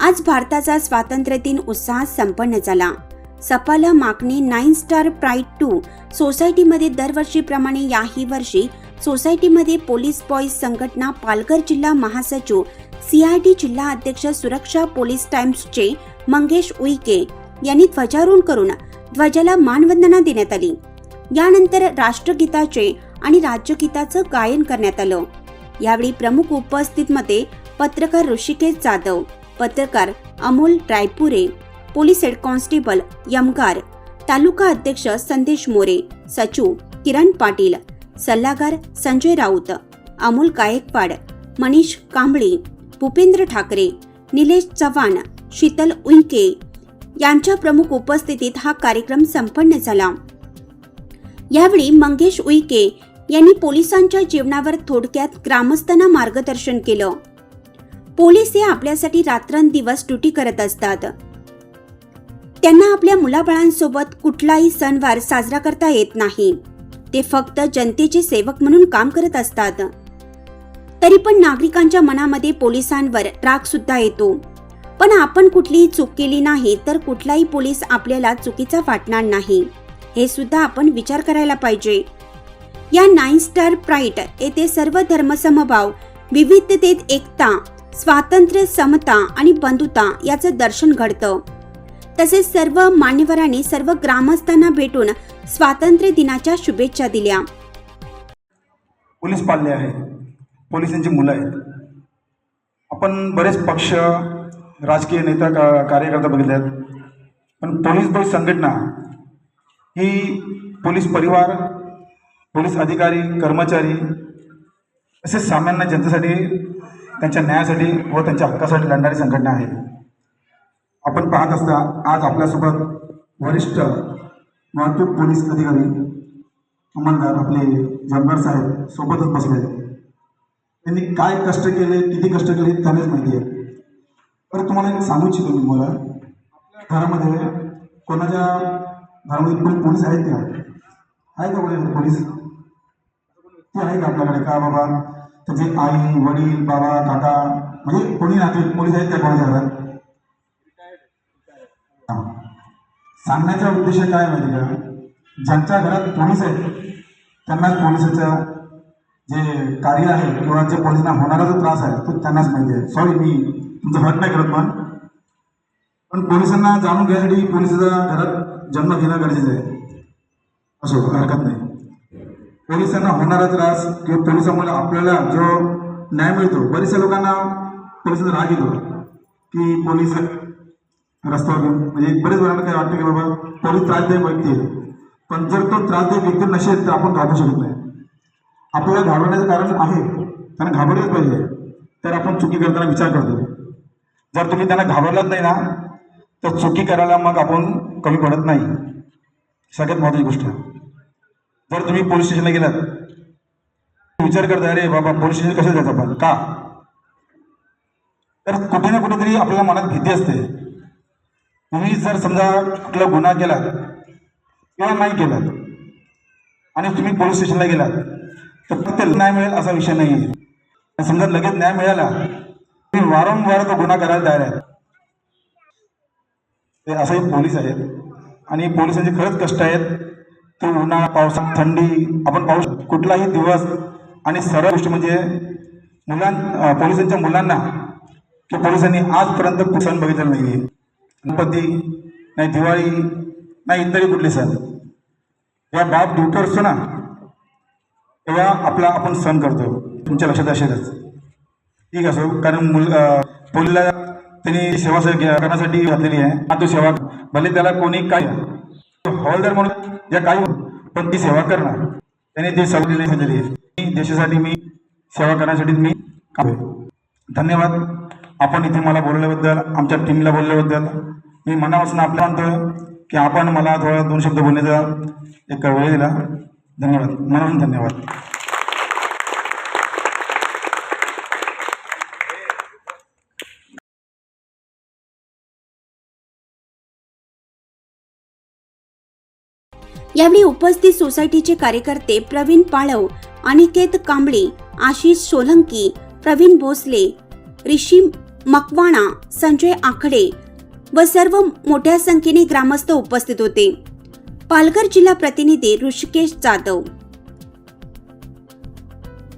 आज भारताचा स्वातंत्र्य दिन उत्साहात संपन्न झाला. सपाला मागणी नाईन स्टार प्राईड टू सोसायटीमध्ये दरवर्षीप्रमाणे याही वर्षी सोसायटीमध्ये पोलीस बॉईज संघटना पालघर जिल्हा महासचिव सीआयडी जिल्हा अध्यक्ष सुरक्षा पोलीस टाइम्सचे मंगेश उईके यांनी ध्वजारोहण करून ध्वजाला मानवंदना देण्यात आली. यानंतर राष्ट्रगीताचे आणि राज्यगीताचं गायन करण्यात आलं. यावेळी प्रमुख उपस्थितमध्ये पत्रकार ऋषिकेश जाधव पत्रकार Amol Raipure police head constable Yamgar taluka अध्यक्ष संदेश मोरे सचिव किरण पाटील सल्लागार संजय राऊत अमोल गायकवाड मनीष कांबळे भूपेंद्र ठाकरे निलेश चव्हाण शीतल उईके यांच्या प्रमुख उपस्थितीत हा कार्यक्रम संपन्न झाला. यावेळी मंगेश उईके यांनी पोलिसांच्या जीवनावर थोडक्यात ग्रामस्थांना मार्गदर्शन केलं. पोलीस हे आपल्यासाठी रात्रंदिवस ड्युटी करत असतात. त्यांना आपल्या मुलाबाळांसोबत कुठलाही सणवार साजरा करता येत नाही. ते फक्त जनतेचे सेवक म्हणून काम करत असतात. तरी पण नागरिकांच्या मनामध्ये पोलिसांवर राग सुद्धा येतो. पण आपण कुठलीही चूक केली नाही तर कुठलाही पोलीस आपल्याला चुकीचा वाटणार नाही. हे सुद्धा आपण विचार करायला पाहिजे. या नाईन स्टार प्राईट येथे सर्व धर्मसमभाव विविधतेत एकता स्वातंत्र्य समता आणि बंधुता याचं दर्शन घडतं. तसेच सर्व मान्यवरांनी सर्व ग्रामस्थांना भेटून स्वातंत्र्य दिनाच्या शुभेच्छा दिल्या. पोलीस पाल्ले आहे पोलिसांची मुलं आहेत. आपण बरेच पक्ष राजकीय नेता का कार्यकर्ता बघितले आहेत. पण पोलीस बळ संघटना ही पोलीस परिवार पोलीस अधिकारी कर्मचारी तसेच सामान्य जनतेसाठी त्यांच्या न्यायासाठी व त्यांच्या हक्कासाठी लढणारी संघटना आहे. आपण पाहत असता आज आपल्यासोबत वरिष्ठ वाहतूक पोलीस अधिकारी अंमलदार आपले जमगार साहेब सोबतच बसले त्यांनी काय कष्ट केले किती कष्ट केले त्यांनाच माहिती आहे. तर तुम्हाला एक सांगू इच्छितो मी मला घरामध्ये कोणाच्या घरामध्ये कोणी पोलीस आहेत का? आहे का कोणी पोलीस? ते आहे का आपल्याकडे का बाबा? त्याचे आई वडील बाबा काका म्हणजे कोणी नाते पोलीस आहेत त्या कोणाच्या घरात? सांगण्याचा उद्देश काय माहिती का? ज्यांच्या घरात पोलीस आहेत त्यांनाच पोलिसाचं जे कार्य आहे किंवा जे पोलिसांना होणारा जो त्रास आहे तो त्यांनाच माहिती आहे. सॉरी मी तुमचं हट नाही करत पण पण पोलिसांना जाणून घ्यायसाठी पोलिसाचा घरात जन्म घेणं गरजेचं आहे. असो हरकत नाही. पोलिसांना होणारा त्रास किंवा पोलिसामुळे आपल्याला जो न्याय मिळतो बरेचशा लोकांना पोलिसांचा राग येतो की पोलीस रस्त्यावर म्हणजे बरेच वेळाला काय वाटतं की बाबा पोलीस त्रासदायक व्यक्ती आहे पण जर तो त्रासदायक व्यक्ती नसेल तर आपण घाबरू शकत नाही. आपल्याला घाबरण्याचं कारण आहे त्यांना घाबरलंच पाहिजे. तर आपण चुकी करताना विचार करतो. जर तुम्ही त्यांना घाबरलाच नाही ना तर चुकी करायला मग आपण कमी पडत नाही. सगळ्यात महत्त्वाची गोष्ट. जर तुम्ही पोलीस स्टेशनला गेलात. विचार करता अरे बाबा पोलीस स्टेशन कसं जायचं आपण? का? तर कुठे ना कुठेतरी आपल्याला मनात भीती असते. तुम्ही जर समजा कुठला गुन्हा केला किंवा नाही केला आणि तुम्ही पोलीस स्टेशनला गेलात तर फक्त न्याय मिळेल असा विषय नाही आहे समजा लगेच न्याय मिळाला तुम्ही वारंवार तो गुन्हा करायला तयार आहे ते असंही पोलीस आहेत. आणि पोलिसांचे खरंच कष्ट आहेत. तर उन्हाळा पावसात थंडी आपण पाहू शकतो. कुठलाही दिवस आणि सर्व गोष्टी म्हणजे मुलां पोलिसांच्या मुलांना की पोलिसांनी आजपर्यंत खूप सण बघितलेला नाही आहे गणपती नाही दिवाळी नाही इतरही कुठले सण. या बाप ड्युटी असतो ना तेव्हा आपला आपण सण करतो. तुमच्या लक्षात असेलच. ठीक असो कारण मुल पोलीला त्यांनी सेवा करण्यासाठी घातलेली आहे. हा तो सेवा भले त्याला कोणी काय हवालदार म्हणून या काही पण ती सेवा करणार त्याने ते सवय दिली आहे मी देशासाठी मी सेवा करण्यासाठी मी काम धन्यवाद. आपण इथे मला बोलल्याबद्दल आमच्या टीमला बोलल्याबद्दल. मी मनापासून आपल्या म्हणतो की आपण मला थोडा दोन शब्द बोलण्याचा एक वेळ दिला. धन्यवाद. मनापासून धन्यवाद. यावेळी उपस्थित सोसायटीचे कार्यकर्ते प्रवीण पाळव अनिकेत कांबळे आशिष सोलंकी प्रवीण भोसले ऋषी मकवाणा संजय आखडे व सर्व मोठ्या संख्येने ग्रामस्थ उपस्थित होते. पालघर जिल्हा प्रतिनिधी ऋषिकेश जाधव